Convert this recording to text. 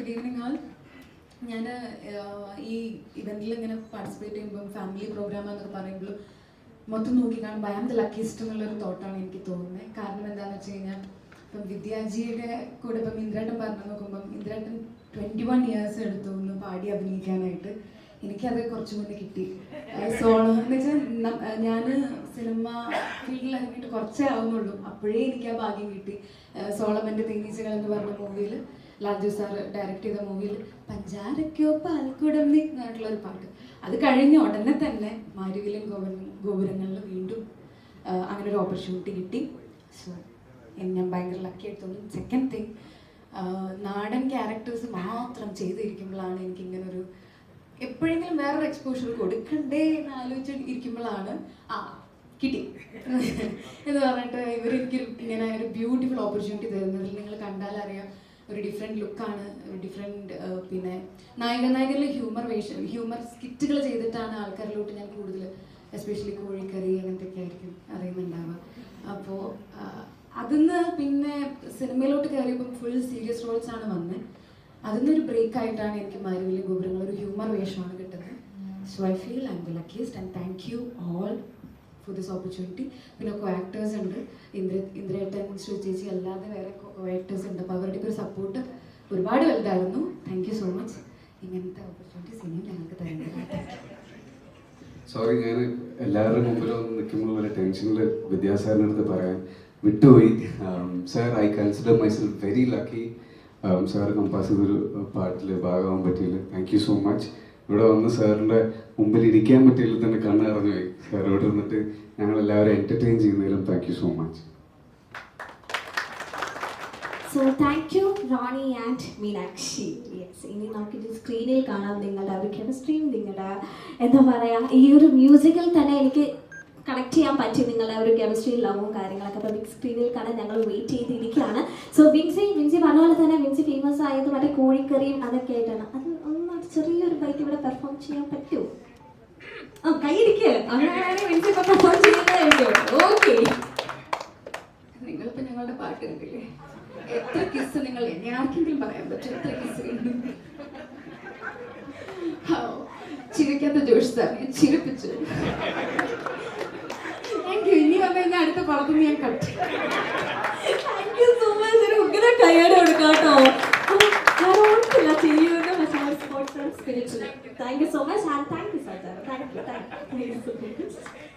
Good evening ആൾ ഞാൻ ഈ ഇവന്റിൽ ഇങ്ങനെ പാർട്ടിസിപ്പേറ്റ് ചെയ്യുമ്പോൾ ഫാമിലി പ്രോഗ്രാം എന്നൊക്കെ പറയുമ്പോൾ മൊത്തം നോക്കി ഭയം ദ ലക്കിസ്റ്റ് എന്നുള്ളൊരു തോട്ടാണ് എനിക്ക് തോന്നുന്നത് കാരണം എന്താണെന്ന് വെച്ച് കഴിഞ്ഞാൽ ഇപ്പം വിദ്യാജിയുടെ കൂടെ ഇപ്പം ഇന്ദ്രേട്ടൻ പറഞ്ഞു നോക്കുമ്പം ഇന്ദ്രേട്ടൻ ട്വന്റി വൺ ഇയേഴ്സ് എടുത്തു ഒന്ന് പാടി അഭിനയിക്കാനായിട്ട്. എനിക്കത് കുറച്ചും മുന്നേ കിട്ടി. സോളോ എന്ന് വെച്ചാൽ ഞാൻ സിനിമ ഫീൽഡിൽ ഇറങ്ങിയിട്ട് കുറച്ചേ ആവുന്നുള്ളൂ. അപ്പോഴേ എനിക്ക് ആ ഭാഗ്യം കിട്ടി. സോളമന്റെ തേനീച്ചകൾ എന്ന് പറഞ്ഞ മൂവിയിൽ ലാൽജു സാർ ഡയറക്റ്റ് ചെയ്ത മൂവിയിൽ പഞ്ചാരക്കോ പാൽക്കുടം നിന്നായിട്ടുള്ള ഒരു പാട്ട്. അത് കഴിഞ്ഞ ഉടനെ തന്നെ മാരുവിലും ഗോപുര ഗോപുരങ്ങളിൽ വീണ്ടും അങ്ങനെ ഒരു ഓപ്പർച്യൂണിറ്റി കിട്ടി. സോ ഞാൻ ഭയങ്കര ലക്കി എടുത്തോളൂ സെക്കൻഡ് തിങ് നാടൻ ക്യാരക്ടേഴ്സ് മാത്രം ചെയ്തിരിക്കുമ്പോഴാണ് എനിക്ക് ഇങ്ങനെ ഒരു എപ്പോഴെങ്കിലും വേറൊരു എക്സ്പോഷർ കൊടുക്കണ്ടേ എന്ന് ആലോചിച്ച് ഇരിക്കുമ്പോഴാണ് ആ കിട്ടി. എന്ന് പറഞ്ഞിട്ട് ഇവർ എനിക്ക് ഇങ്ങനെ ഒരു ബ്യൂട്ടിഫുൾ ഓപ്പർച്യൂണിറ്റി തരുന്നതിൽ നിങ്ങൾ കണ്ടാലറിയാം ഒരു ഡിഫറെന്റ് ലുക്കാണ് ഡിഫറെന്റ് പിന്നെ നായക നായകരിൽ ഹ്യൂമർ വേഷം ഹ്യൂമർ സ്കിറ്റുകൾ ചെയ്തിട്ടാണ് ആൾക്കാരിലോട്ട് ഞാൻ കൂടുതൽ എസ്പെഷ്യലി കോഴിക്കറി അങ്ങനത്തെ ഒക്കെ ആയിരിക്കും അറിയുന്നുണ്ടാവുക. അപ്പോൾ അതിന്ന് പിന്നെ സിനിമയിലോട്ട് കയറിയപ്പോൾ ഫുൾ സീരിയസ് റോൾസ് ആണ് വന്നത് അതിന്നൊരു ബ്രേക്ക് ആയിട്ടാണ് എനിക്ക് മാരുവിലെ ഗോപുരങ്ങൾ ഒരു ഹ്യൂമർ വേഷമാണ് കിട്ടുന്നത്. So I feel I'm the luckiest and thank you all for this opportunity പിന്നെ കോ ആക്ടേഴ്സ് ഉണ്ട്. ഇന്ദ്ര ഇന്ദ്രേട്ടൻ ശ്രീ ചേച്ചി അല്ലാതെ വേറെ കോ ആക്ടേഴ്സ് ഉണ്ട്. അപ്പോൾ അവരുടെ ഒരു സപ്പോർട്ട് ഒരുപാട് വലുതായിരുന്നു. താങ്ക് യു സോ മച്ച് ഇങ്ങനത്തെ ഓപ്പർച്യൂണിറ്റീസ് ഇനിയും ഞങ്ങൾക്ക് തരുന്നത് സോറി ഞാൻ എല്ലാവരുടെ വന്ന് നിൽക്കുമ്പോൾ വല്ല ടെൻഷനിൽ വിദ്യാസാറിന്റെ അടുത്ത് പറയാൻ വിട്ടുപോയി. Sir I consider myself very lucky sir compose ചെയ്തൊരു പാട്ടിൽ ഭാഗമാകാൻ പറ്റിയില്ല. താങ്ക് യു സോ മച്ച് ഇവിടെ വന്ന് സാറിന്റെ മുമ്പിൽ ഇരിക്കാൻ പറ്റിയില്ല തന്നെ കണ്ണ് നിറഞ്ഞു പോയി. സാറോട് ഇരുന്നിട്ട് ഞങ്ങൾ എല്ലാവരും എന്റർടൈൻ ചെയ്യുന്നതിലും thank you so much so thank you Rani and Meenakshi yes ഇനി നമുക്കിത് സ്ക്രീനിൽ കാണാം നിങ്ങളുടെ ഒരു കെമിസ്ട്രിയും നിങ്ങളുടെ എന്താ പറയുക ഈ ഒരു മ്യൂസിക്കിൽ തന്നെ എനിക്ക് കണക്ട് ചെയ്യാൻ പറ്റി നിങ്ങളുടെ ഒരു കെമിസ്ട്രി ലവും കാര്യങ്ങളൊക്കെ. അപ്പോൾ ബിഗ് സ്ക്രീനിൽ കാണാൻ ഞങ്ങൾ വെയിറ്റ് ചെയ്തിരിക്കുകയാണ്. സോ വിൻസി വിൻസി പറഞ്ഞ പോലെ തന്നെ വിൻസി ഫേമസ് ആയത് മറ്റേ കോഴിക്കറിയും അതൊക്കെ ആയിട്ടാണ്. ചെറിയൊരു ബൈറ്റ് ഇവിടെ പെർഫോം ചെയ്യാൻ പറ്റുമോ? ആ കൈയിരിക്കുക അങ്ങനെയാണെങ്കിൽ ഇപ്പോൾ പെർഫോം ചെയ്യുന്നതായിരിക്കും ഓക്കെ നിങ്ങളിപ്പോ ഞങ്ങളുടെ പാട്ട് കണ്ടില്ലേ? എത്ര കിസ് നിങ്ങൾ എന്നെ ആർക്കെങ്കിലും പറയാൻ പറ്റും. എത്ര കിസ് കണ്ടു ചിരിക്കാത്ത ജോഷ് സാർ ഞാൻ ചിരിപ്പിച്ചു. താങ്ക് ഇനി വന്നു കഴിഞ്ഞാൽ അടുത്ത പടത്തുനിന്ന് ഞാൻ കട്ടു താങ്ക് യു സോ മച്ച് ഒരു ഉഗ്ര കയ്യോടെ കൊടുക്കാം കേട്ടോ ഞാൻ ഓർത്തില്ല ചെയ്യുമെന്ന് പക്ഷേ sports spiritual thank you so much and thank you sir thank you thank you so much